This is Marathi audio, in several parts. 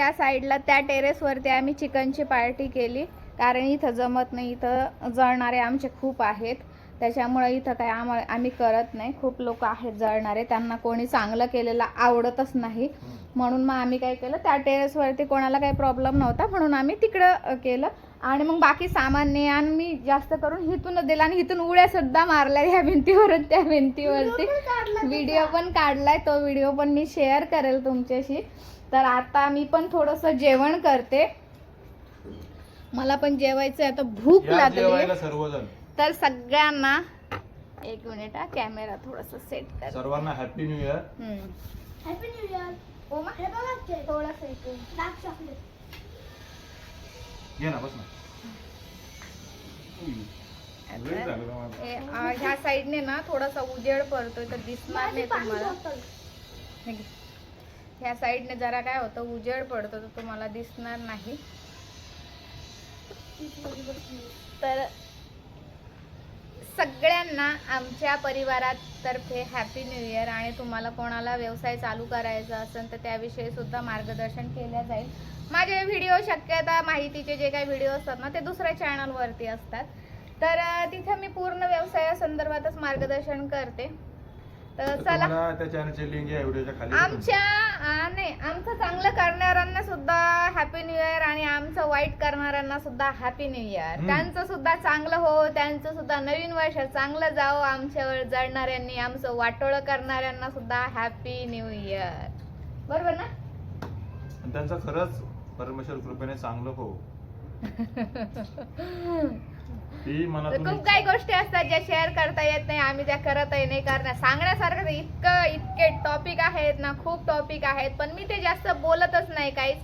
त्या साईडला त्या टेरेसवरती आम्ही चिकनची पार्टी केली. कारण इथं जमत नाही इथं जळणारे आमचे खूप आहेत. त्याच्यामुळे इथं काय आम्हाला आम्ही करत नाही. खूप लोक आहेत जळणारे त्यांना कोणी चांगलं केलेलं आवडतच नाही. म्हणून मग आम्ही काय केलं त्या टेरेसवरती कोणाला काही प्रॉब्लेम नव्हता म्हणून आम्ही तिकडं केलं. आणि मग बाकी सामान्य आणि मी जास्त करून हिथूनच दिलं आणि हिथून उड्या सुद्धा मारल्या ह्या भिंतीवरून त्या भिंतीवरती. व्हिडिओ पण काढलाय तो व्हिडिओ पण मी शेअर करेल तुमच्याशी. तर आता मी पण थोडंसं जेवण करते. मला पण जेवायचं आहे आता भूक लागली तर सगळ्यांना एक मिनिट हा कॅमेरा थोडस सेट कर. सर्वांना happy new year. Happy new year. हे थोडंसं ना बस ना. वेळ झाला का माझा? हे, अं, ह्या साईडने ना थोडासा उजेड पडतोय तर दिसणार नाही तुम्हाला. हे घे. ह्या साईडने जरा काय होतं उजेड पडतो तर तुम्हाला दिसणार नाही. तर सगळ्यांना आमच्या परिवारातर्फे हॅपी न्यू इयर आणि तुम्हाला कोणाला व्यवसाय चालू करायचा असेल तर त्याविषयी सुद्धा मार्गदर्शन केलं जाईल. माझे व्हिडिओ शक्यता माहितीचे जे काही व्हिडिओ असतात ना ते दुसऱ्या चॅनलवरती असतात. तर तिथं मी पूर्ण व्यवसायासंदर्भातच मार्गदर्शन करते. तर चला. तुम्हाला त्या चॅनलची लिंक या व्हिडिओच्या खाली आमच्या आ, नाही आमचं चांगलं करणाऱ्यांना सुद्धा हॅपी न्यू इयर आणि आमचं वाईट करणाऱ्यांना सुद्धा हॅपी न्यू इयर हम्म. त्यांचं सुद्धा चांगलं हो त्यांचं सुद्धा नवीन वर्ष चांगलं जावं आमच्यावर जळणाऱ्यांनी आमचं वाटोळं करणाऱ्यांना सुद्धा हॅपी न्यू इयर बरोबर ना? आणि त्यांचं खरंच परमेश्वर कृपेने चांगलं हो. ती खूप काही गोष्टी असतात ज्या शेअर करता येत नाही आम्ही त्या करतही नाही करण्या सांगण्यासारखं इतकं इतके टॉपिक आहेत ना खूप टॉपिक आहेत. पण मी ते जास्त बोलतच नाही काहीच.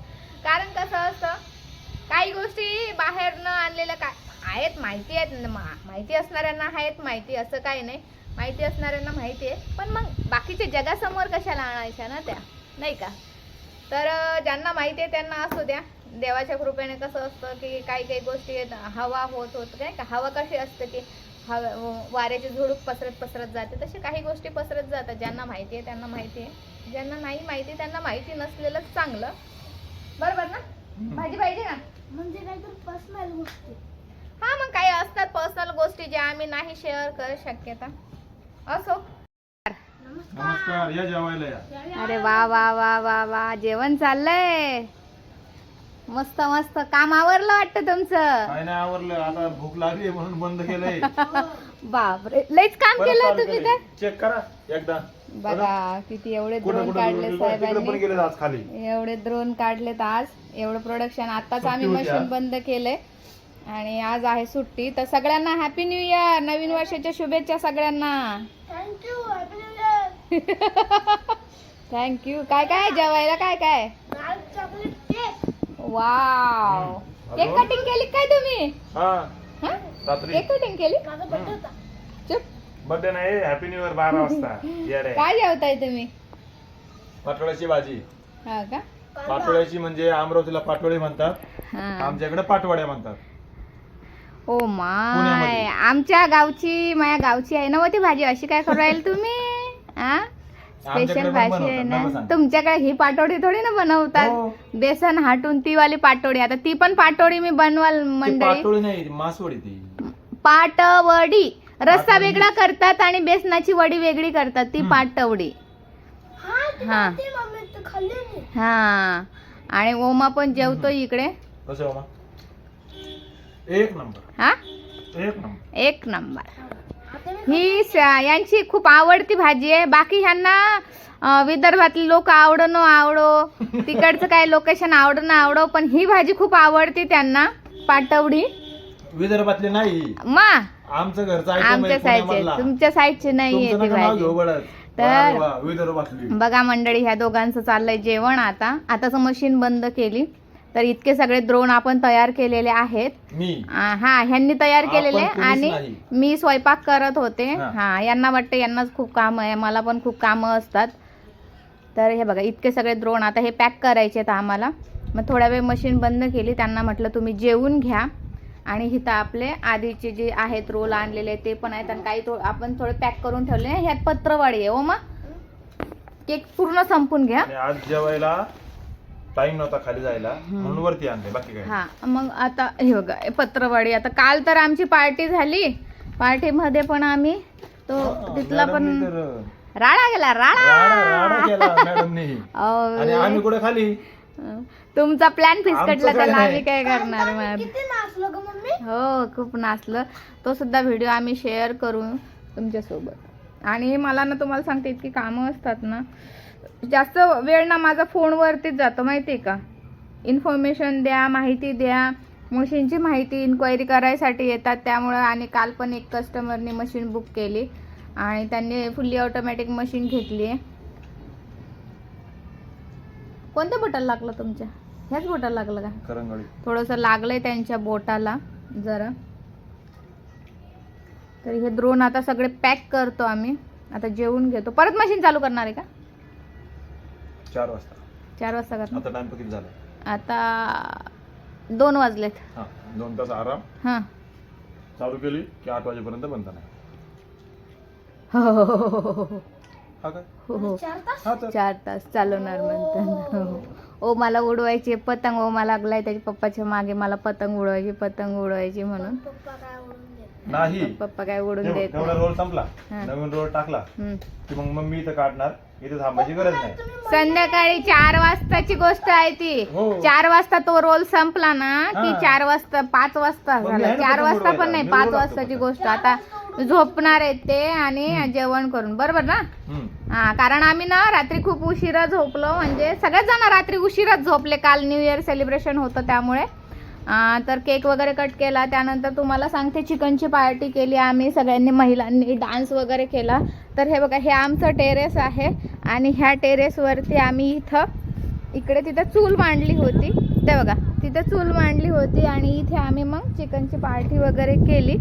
कारण कसं असतं काही गोष्टी बाहेर न आणलेल्या काय आहेत माहिती आहेत माहिती असणाऱ्यांना आहेत माहिती असं काही नाही. माहिती असणाऱ्यांना माहिती आहे. पण मग बाकीच्या जगासमोर कशाला आणायच्या ना त्या? नाही का? तर ज्यांना माहिती आहे त्यांना असू द्या. देवाच्या कृपेने कसं असतं की काही काही गोष्टी आहेत, हवा होत होत काय का? हवा कशी असते की हवा वाऱ्याची झुडूप पसरत पसरत जाते. तसे काही गोष्टी पसरत जातात. ज्यांना माहिती आहे त्यांना माहिती आहे. ज्यांना नाही माहिती त्यांना माहिती नसलेलं चांगलं. बरोबर ना? भाजी पाहिजे ना म्हणजे काहीतरी पर्सनल गोष्टी. हा मग काही असतात पर्सनल गोष्टी ज्या आम्ही नाही शेअर करू शक्यता. असो. नमस्कार. नमस्कार. या जेवायला या. अरे वा वा वा वा वा. जेवण चाललंय. मस्त मस्त. काम आवरलं वाटतं तुमचं? काय नाही आवरलं. आता भूक लागली म्हणून बंद केलंय. बापरे. लईच काम परत केलं चालू तुम्ही केलंय. तर? चेक करा एकदा. बघा किती एवढे कुठं कुठं काढले तिकडे पण साहेबांनी. गेले आज खाली. एवढे द्रोण काढलेत आज. एवढं प्रोडक्शन आताच सुट्टी आम्ही होती मशीन आज. बंद केलंय आणि आज आहे सुट्टी. तर सगळ्यांना हॅपी न्यू इयर नवीन वर्षाच्या शुभेच्छा सगळ्यांना. Thank you happy new year thank you काय काय? जेवायला काय काय? चॉकलेट वाव अजून? कटिंग केली काय तुम्ही? हा. हं? रात्री. केक कटिंग केली? माझा बर्थडे होता. चुप. बर्थडे नाही हॅपी न्यू इयर बारा वाजता. येडे. काय जेवताय तुम्ही? पाटोळ्याची भाजी. हा का? पाटोळ्याची म्हणजे अमरावतीला पाटोळे म्हणतात. हा. आमच्याकडे पाटवड्या म्हणतात. Oh my. पुण्यामध्ये. आमच्या गावची माझ्या गावची आहे ना व ती भाजी अशी काय करू राहील तुम्ही? हा? स्पेशल भाजी आहे ना. तुमच्याकडे ही पाटोडी थोडी ना बनवतात? हो. बेसन हाटून ती वाली पाटोडी. आता ती पण पाटोडी मी बनवाल मंडळी. नाही मासवडी ती. पाटवडी. रस्सा पाटवडी. वेगळा करतात आणि बेसनाची वडी वेगळी करतात. ती. पाटवडी. हा ती हा. माहिती मम्मी तू खाल्ली नाही? हा. आणि ओमा पण जेवतो इकडे. एक नंबर. हा? एक नंबर. ही यांची खूप आवडती भाजी आहे. बाकी ह्यांना विदर्भातले लोक आवडो न आवडो तिकडचं काय लोकेशन आवडो न आवडो पण ही भाजी खूप आवडती त्यांना पाटवडी. विदर्भातले नाही. मा आमचं घरचं आहे आमच्या साईडचे. तुमच्या साईडचे नाहीये तुमचं ती भाजी. तर- बघा मंडळी ह्या दोघांचं चाललंय जेवण आता. आताच मशीन बंद केली. तर इतके सगळे द्रोण आपण तयार केलेले आहेत. हा ह्यांनी तयार केलेले आणि. मी स्वयंपाक करत होते. हा. यांना वाटतं यांनाच खूप काम आहे मला पण खूप कामं असतात. तर हे बघा इतके सगळे द्रोण आता हे पॅक करायचे आहेत आम्हाला. मग थोड्या वेळ मशीन बंद केली त्यांना म्हटलं तुम्ही जेवून घ्या. आणि इथं आपले आधीचे जे आहेत रोल आणलेले ते पण आहेत आणि काही थो आपण थोडे पॅक करून ठेवले. ह्यात पत्रवाडी आहे हो मग. केक पूर्ण संपून घ्या. आज जेवायला टाइम नव्हता खाली जायला म्हणून वरती आणले बाकी काय हा मग आता हे बघा हे पत्रवाडी आता काल तर आमची पार्टी झाली. पार्टीमध्ये पण आम्ही तो तिथला पण राडा गेला राडा! राडा राडा केला मॅडमने. अहो, आणि आम्ही कुठे खाली? तुमचा प्लॅन फिसकटला आमचं काय त्याला नाही. आम्ही काय करणार मॅम किती नाचलो ग मम्मी? हो खूप नाचलं. तो सुद्धा व्हिडिओ आम्ही शेअर करू तुमच्यासोबत. आणि मला ना तुम्हाला सांगते इतकी कामं असतात ना जास्त वेळ ना माझा फोनवरतीच जातो माहिती आहे का? इन्फॉर्मेशन द्या माहिती द्या. मशीनची माहिती इन्क्वायरी करायसाठी येतात त्यामुळं आणि काल पण एक कस्टमरने मशीन बुक केली आणि त्यांनी फुल्ली ऑटोमॅटिक मशीन घेतली आहे कोणत्या बोटाला लागलं तुमच्या? ह्याच बोटाला लागलं का? थोडंसं लागलंय त्यांच्या बोटाला जरा. तर हे द्रोण आता सगळे पॅक करतो आम्ही. आता जेवून घेतो. परत मशीन चालू करणार आहे का? चार वाजता. चार वाजता करणार आता टाइम किती झाला? आता दोन वाजलेत. हा दोन तास आराम. हां. चालू केली की आठ वाजेपर्यंत बंद नाही. हो हो हो हो हो हो हा. काय? हो हो. चार तास? हा तर चार तास चालवणार म्हणतात हो. ओ मला उडवायची पतंग ओ मला लागलाय त्याच्या पप्पाच्या मागे मला पतंग उडवायची पतंग उडवायची म्हणून. पप्पा काय नाही. पप्पा काय तेव- देत तेवढा रोल संपला. नवीन रोल टाकला. की मग मम्मी इथं काढणार. इथे थांबायची गरज नाही. संध्याकाळी चार वाजताची गोष्ट आहे ती. हो. चार वाजता तो रोल संपला ना की. चार वाजता पाच वाजता झाला. चार वाजता पण. नाही पाच वाजताची. गोष्ट. आता झोपणार आहेत ते आणि जेवण करून. बरोबर ना. हा कारण आम्ही ना रात्री खूप उशिरा झोपलो. म्हणजे सगळेच जण रात्री उशिराच झोपले. काल न्यू इयर सेलिब्रेशन होतं त्यामुळे. तर केक वगैरे कट केला. त्यानंतर तुम्हाला सांगते चिकनची पार्टी केली आम्ही. सगळ्यांनी महिलांनी डान्स वगैरे केला. तर हे बघा हे आमचं टेरेस आहे आणि ह्या टेरेसवरती आम्ही इथं इकडे तिथं चूल मांडली होती. ते बघा तिथं चूल मांडली होती आणि इथे आम्ही मग चिकनची पार्टी वगैरे केली.